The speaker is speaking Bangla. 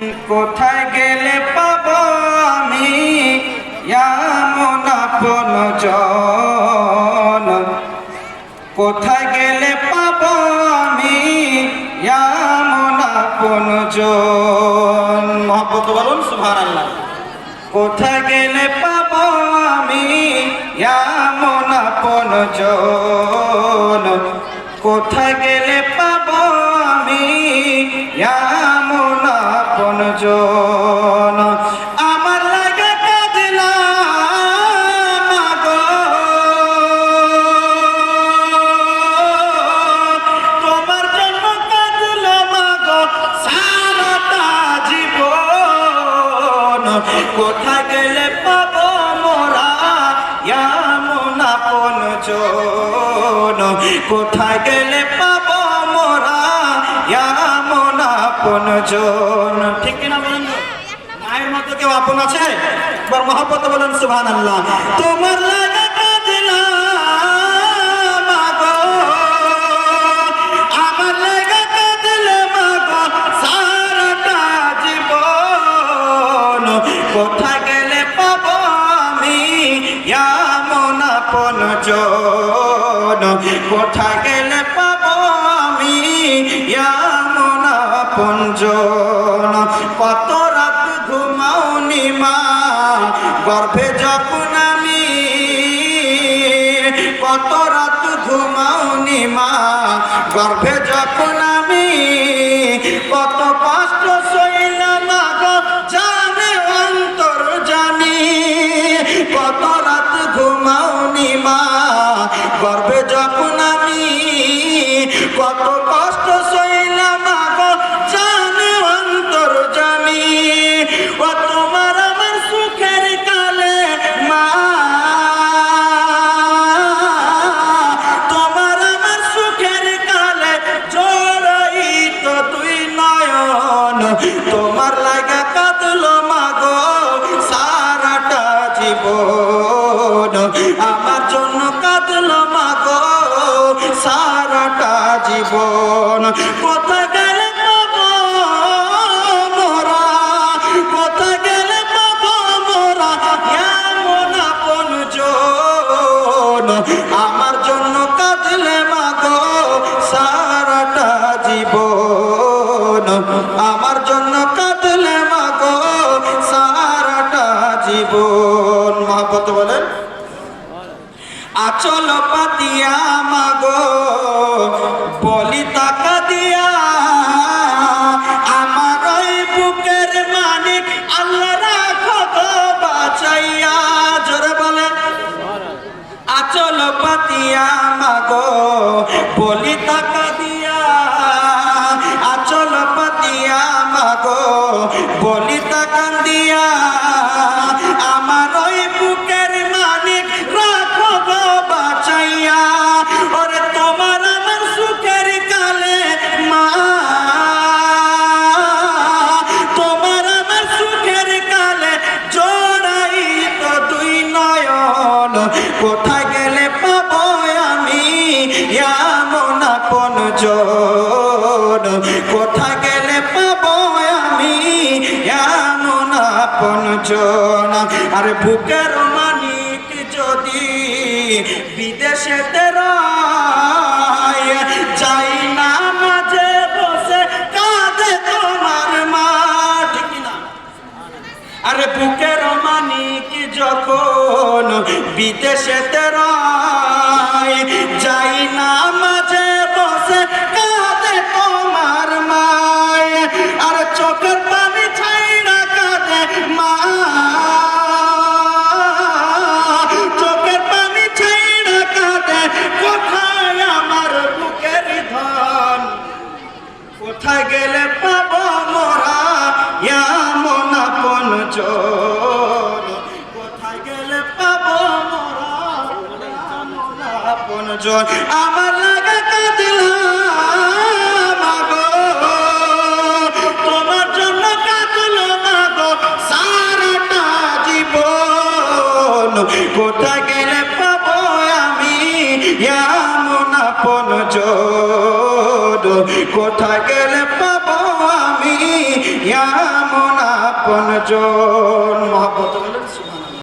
কোথায় গেলে পাব আমি? এমন আপন জন। কোথায় গেলে পাব আমি? এমন আপন জন। মহব্বত বলুন সুভার আল্লাহ কোথায় গেলে পাব আমি? এমন আপন জন। কোথায় গেলে জন আমার লাগে কাঁদলাম গো তোমার জন্য কাঁদলাম গো সারাটা জীবন। কোথায় গেলে পাবো মোরা? এমন আপন জন? কোথায় গেলে পাবো আপন জন। ঠিক কিনা বলেন? মায়ের মতো কেউ আপন আছে? এবার মহব্বত বলেন সুবহান আল্লাহ তোমার কোথায় গেলে পাবো আমি? এমন আপন জন। কোথায় গেলে গর্ভে যখন আমি কত রাত ঘুমাওনি মা, গর্ভে যখন আমি কত কষ্ট সইলাম জানে অন্তর জানি, কত রাত ঘুমাওনি মা, গর্ভে যখন আমি কত তোমার লাগা কাঁদল মাগো সারাটা জীবন। আমার জন্য কাঁদল মাগো সারাটা জীবন। কোথা আচল পাতিয়া মাগো, বলি টাকা দিয়া। আমার ওই বুকের মানিক আল্লাহ রাখো বাঁচাইয়া, জোরে বলেন। আচল পাতিয়া মাগো, বলি টাকা দিয়া। আচল পাতিয়া মাগো, বলি টাকা দিয়া। জন কোথায় গেলে পাবো আমি? এমন আপন জন। আর বুকের মানিক যদি বিদেশে যাই না মাঝে বসে কাঁদে তোমার মা। ঠিক আরে বুকের মানিক যখন বিদেশে কোথায় গেলে পাব মোরা? এমন আপন চোর। কোথায় গেলে পাব মোরা? আপন চোর। আমার লাগা কাঁদলাম তোমার জন্য কোথায় গেলে পাবো আমি? এমন আপন কোথা গেলে পাবো আমি? এমন আপন জন। মহব্বত